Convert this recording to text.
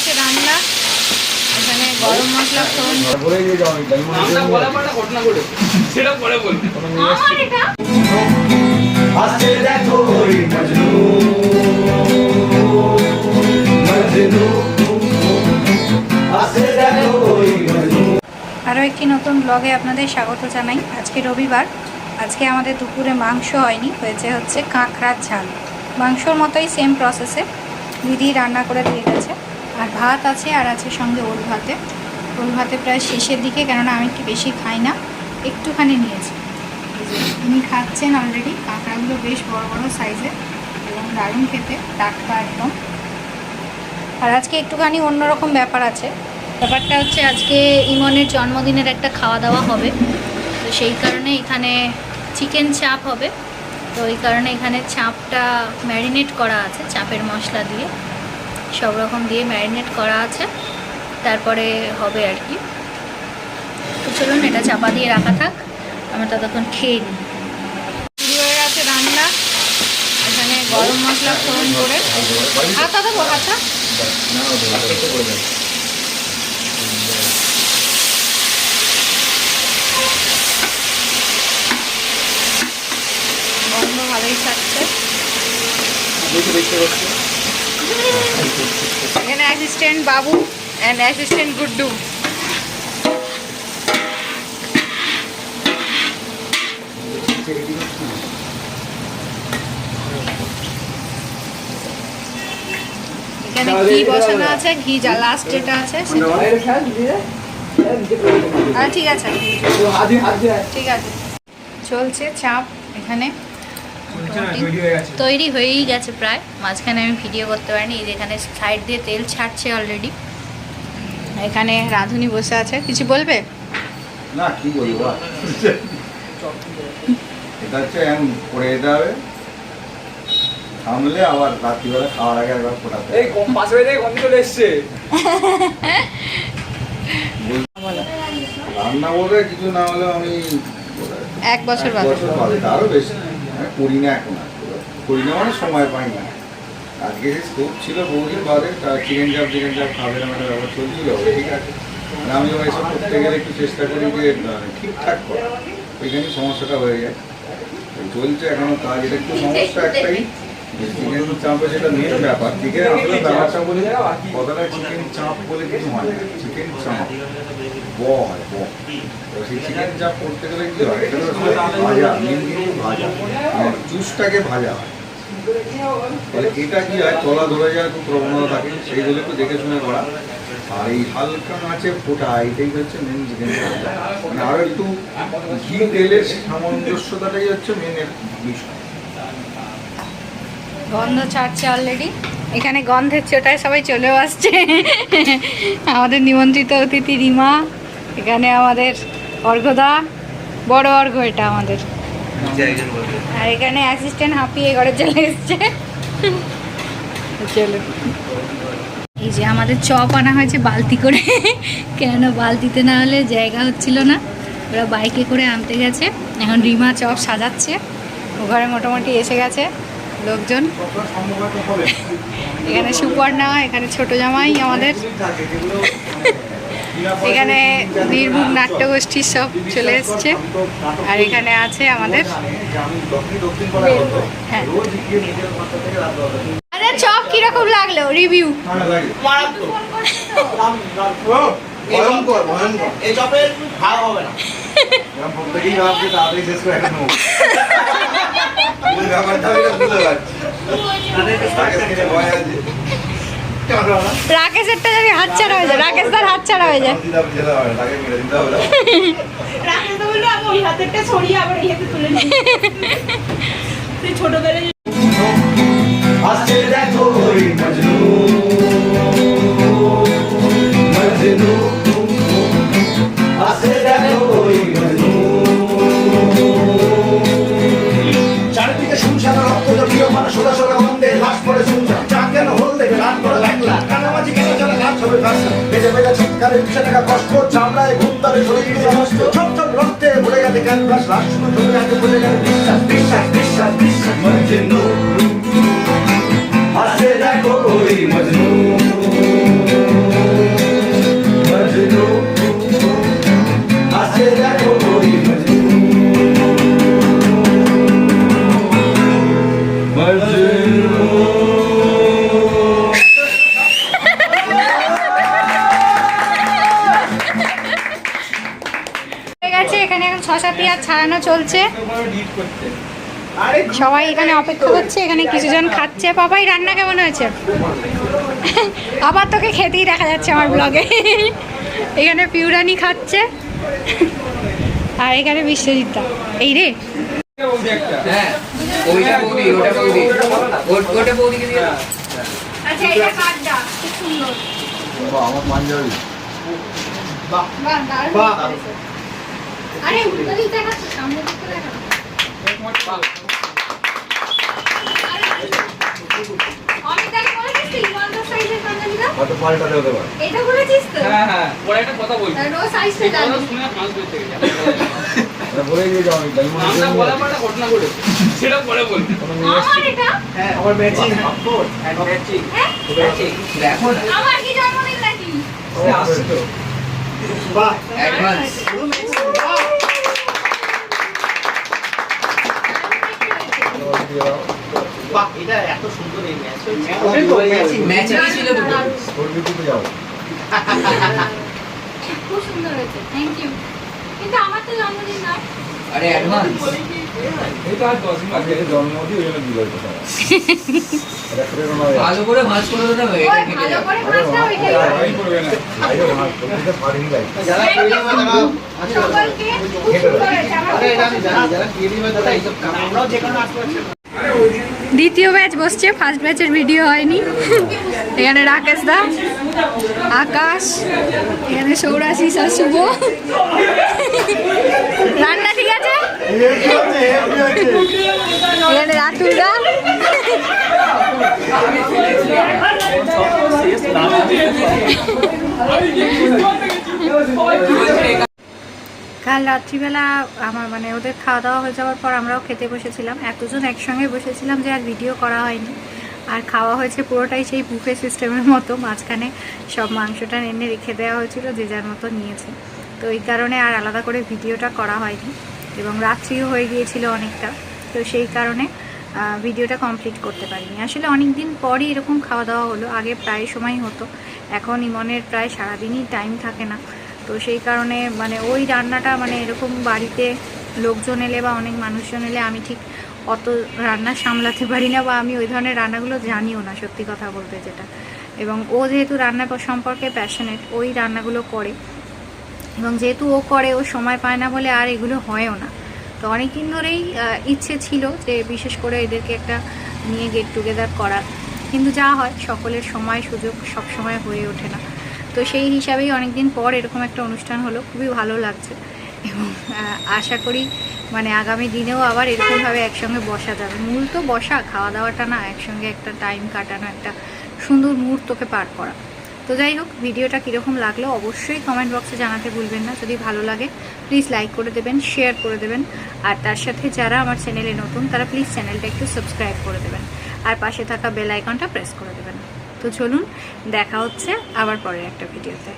আছে রান্না, এখানে গরম মশলা ফোড়ন আরও একটি নতুন ব্লগে আপনাদের স্বাগত জানাই। আজকে রবিবার। আজকে আমাদের দুপুরে মাংস হয়নি, হয়েছে হচ্ছে কাঁকড়ার ঝাল। মাংসর মতোই সেম প্রসেসে দিদি রান্না করে দিয়ে গেছে। আর ভাত আছে আর আছে সঙ্গে ওল ভাতে। ওল ভাতে প্রায় শেষের দিকে, কেননা আমি একটু বেশি খাই না, একটুখানি নিয়েছি। উনি খাচ্ছেন অলরেডি কাঁকড়াগুলো বেশ বড় বড় সাইজের এবং দারুণ খেতে, টাটকা একদম। আর আজকে একটুখানি অন্যরকম ব্যাপার আছে। ব্যাপারটা হচ্ছে আজকে ইমনের জন্মদিনের একটা খাওয়া দাওয়া হবে। তো সেই কারণে এখানে চিকেন চাপ হবে। তো এই কারণে এখানে চাপটা ম্যারিনেট করা আছে চাপের মশলা দিয়ে। সব রকম দিয়ে ম্যারিনেট করা আছে। তারপরে হবে আর কি। তো চলুন, এটা চাপা দিয়ে রাখা থাক। আমরা ততক্ষণ খেয়ে নিই। শুরু রান্না। এখানে গরম মশলা ফোড়ন করে। আতা দেবো ওটা গন্ধ ভালোই থাকছে এখানে assistant Babu and assistant Guddu. এখানে ঘি বসানো আছে ঘি যা লাস্ট যেটা আছে সেটা। আচ্ছা, ঠিক আছে। ঠিক আছে। চলছে চাপ এখানে। তৈরি হয়েই গেছে প্রায়। মাঝখানে আমি ভিডিও করতে পারিনি এই যে এখানে সাইড দিয়ে তেল ছাড়ছে অলরেডি এখানে রাঁধুনি বসে আছে। কিছু বলবে? না কি বলব? এটা হচ্ছে এখন করে দিতে হবে। থামলে আবার রাত্রিবেলা খাওয়ার আগে একবার ফোটাতে এই কম পাশে থেকে গন্ধ চলে এসছে। রান্না বলতে কিছু না হলেও আমি এক বছর বাদে। বেশি। আমি করি না এখন আর। করি না মানে সময় পাই না। আজকে যে স্কোপ ছিল বহুদিন বাদে চিকেন চাপ চিকেন চাপ খাবে না একটা ব্যাপার চলছিল, ঠিক আছে। মানে আমি এসব করতে গেলে একটু চেষ্টা করি যে ঠিকঠাক করা। ওইখানে সমস্যাটা হয়ে যায়। চলছে এখনও কাজ, এটা একটু সমস্যা একটাই। চিকেন চাপে মেন ব্যাপার চিকেন চাপ বলে চিকেন চাপ ব হয় ব সেই চিকেন চাপ করতে গেলে ভাজা মেন কিন্তু ভাজা। জুসটাকে ভাজা হয়। এটা কি হয়, তলা ধরে যাওয়ার খুব প্রবণতা থাকে, সেইগুলো একটু দেখে শুনে করা। আর এই হালকা মাছে ফোটা, এটাই হচ্ছে মেন চিকেন মানে আরও একটু ঘি তেলের সামঞ্জস্যতাটাই হচ্ছে মেন বিষয়। গন্ধ ছাড়ছে অলরেডি এখানে গন্ধের চোটায় সবাই চলেও আসছে। আমাদের নিমন্ত্রিত অতিথি রিমা, এখানে আমাদের অর্ঘদা। বড় অর্ঘ এটা আমাদের। আর এখানে অ্যাসিস্ট্যান্ট হাঁপিয়ে ঘরে চলে এসছে। চলো। এই যে আমাদের চপ আনা হয়েছে বালতি করে। কেন বালতিতে না হলে জায়গা হচ্ছিল না। ওরা বাইকে করে আনতে গেছে। এখন রিমা চপ সাজাচ্ছে। ও ঘরে মোটামুটি এসে গেছে। লোকজন। এখানে সুপর্ণা এখানে ছোট জামাই আমাদের। এখানে বীরভূম নাট্যগোষ্ঠীর সব চলে এসছে। আর এখানে আছে আমাদের হ্যাঁ আরে চপ কীরকম লাগল? রিভিউ। ভয়ঙ্কর ভয়ঙ্কর। এই চপের ভাগ হবে না। মূল ব্যাপারটা আমি রাকেশেরটা যদি হাতছাড়া হয়ে যায় রাকেশ তার হাত ছাড়া হয়ে যায়। রাখে তো বলল আমি ওই হাতেরটা ছড়িয়ে আবার এই হাতে তুলে নিই ছোটবেলায় গেছে ক্যানভাস লাশ শুনে চলে গেছে পেঁয়াজ ছাড়ানো চলছে। সবাই এখানে অপেক্ষা করছে এখানে কিছুজন খাচ্ছে। বাবাই রান্না কেমন হয়েছে? আবার তোকে খেতেই দেখা যাচ্ছে আমার ব্লগে এখানে পিউরানি খাচ্ছে। আর এখানে বিশ্বজিৎ দা এই রে। হ্যাঁ। আচ্ছা আরে উল্টো দিক সামনে দিকটা দেখা অমিতাকে বলেছিস তুই ইমানদার সাইজের পাঞ্জাবিটা হয়তো পাল্টাতে হতে পারে। এটা বলেছিস তো? হ্যাঁ হ্যাঁ পরে একটা কথা বলছি তাহলে ও সাইজটা এই কথাটা জানি শুনে ফাঁস করতে গেছে এটা বলে দিয়ে যাও আমি তাই মনে নামটা বলার পর একটা ঘটনা ঘটেছে সেটা পরে বলবি আমার এটা? হ্যাঁ আমার ম্যাচিং হ্যাঁ? দেখো না। আমার কি জন্মদিন নাকি? আসছে তো। বাহ অ্যাডভান্স বাহ এটা এত সুন্দর এই ম্যাচ ম্যাচে ছিল দুটো। দিতে যাও। খুব সুন্দর হয়েছে থ্যাংক ইউ কিন্তু আমার তো জন্মদিন নয় আরে অ্যাডভান্স এটা আর দশ মিনিট আগে জন্মদিন ওই জন্য দিল কথা। এটা ভালো করে ভাঁজ করে ওই এটা ভালো করে ভাজটা ওইটাই ভাই করবে না। ভাই করতে পারিনি ভাই। যারা তৈরি হয় সকলকে খুব সুন্দর হয়েছে আমার আরে জানি যারা তৈরি হয় এইসব কাম আমরাও যে কোনো আসতে দ্বিতীয় ব্যাচ বসছে ফার্স্ট ব্যাচের ভিডিও হয়নি। এখানে রাকেশ দা, আকাশ, এখানে সৌরাশিস আর শুভ রান্না ঠিক আছে? এখানে রাতুল দা। কাল রাত্রিবেলা আমার মানে ওদের খাওয়া দাওয়া হয়ে যাওয়ার পর আমরাও খেতে বসেছিলাম। এতজন একসঙ্গে বসেছিলাম যে আর ভিডিও করা হয়নি। আর খাওয়া হয়েছে পুরোটাই সেই বুফে সিস্টেমের মতো। মাঝখানে সব মাংসটা এনে রেখে দেওয়া হয়েছিল, যে যার মতো নিয়েছে। তো এই কারণে আর আলাদা করে ভিডিওটা করা হয়নি। এবং রাত্রিও হয়ে গিয়েছিল অনেকটা। তো সেই কারণে ভিডিওটা কমপ্লিট করতে পারিনি। আসলে অনেক দিন পরই এরকম খাওয়া দাওয়া হলো। আগে প্রায় সময় হতো। এখন ইমনের প্রায় সারাদিনই টাইম থাকে না। তো সেই কারণে মানে ওই রান্নাটা মানে এরকম বাড়িতে লোকজন এলে বা অনেক মানুষজন এলে আমি ঠিক অত রান্না সামলাতে পারি না বা আমি ওই ধরনের রান্নাগুলো জানিও না, সত্যি কথা বলতে যেটা। এবং ও যেহেতু রান্না সম্পর্কে প্যাশনেট ওই রান্নাগুলো করে। এবং যেহেতু ও করে, ও সময় পায় না বলে আর এগুলো হয়ও না। তো অনেকদিন ধরেই ইচ্ছে ছিল যে বিশেষ করে এদেরকে একটা নিয়ে গেট টুগেদার করার। কিন্তু যা হয়, সকলের সময় সুযোগ সব সময় হয়ে ওঠে না। তো সেই হিসাবেই অনেকদিন পর এরকম একটা অনুষ্ঠান হলো, খুবই ভালো লাগছে। এবং আশা করি মানে আগামী দিনেও আবার এরকমভাবে একসঙ্গে বসা যাবে। মূল তো বসা খাওয়া দাওয়াটা না, একসঙ্গে একটা টাইম কাটানো, একটা সুন্দর মুহূর্তকে পার করা। তো যাই হোক, ভিডিওটা কীরকম লাগল অবশ্যই কমেন্ট বক্সে জানাতে ভুলবেন না। যদি ভালো লাগে প্লিজ লাইক করে দেবেন শেয়ার করে দেবেন। আর তার সাথে যারা আমার চ্যানেলে নতুন, তারা প্লিজ চ্যানেলটা একটু সাবস্ক্রাইব করে দেবেন। আর পাশে থাকা বেল আইকনটা প্রেস করে দেবেন। তো চলুন দেখা হচ্ছে আবার পরের একটা ভিডিওতে।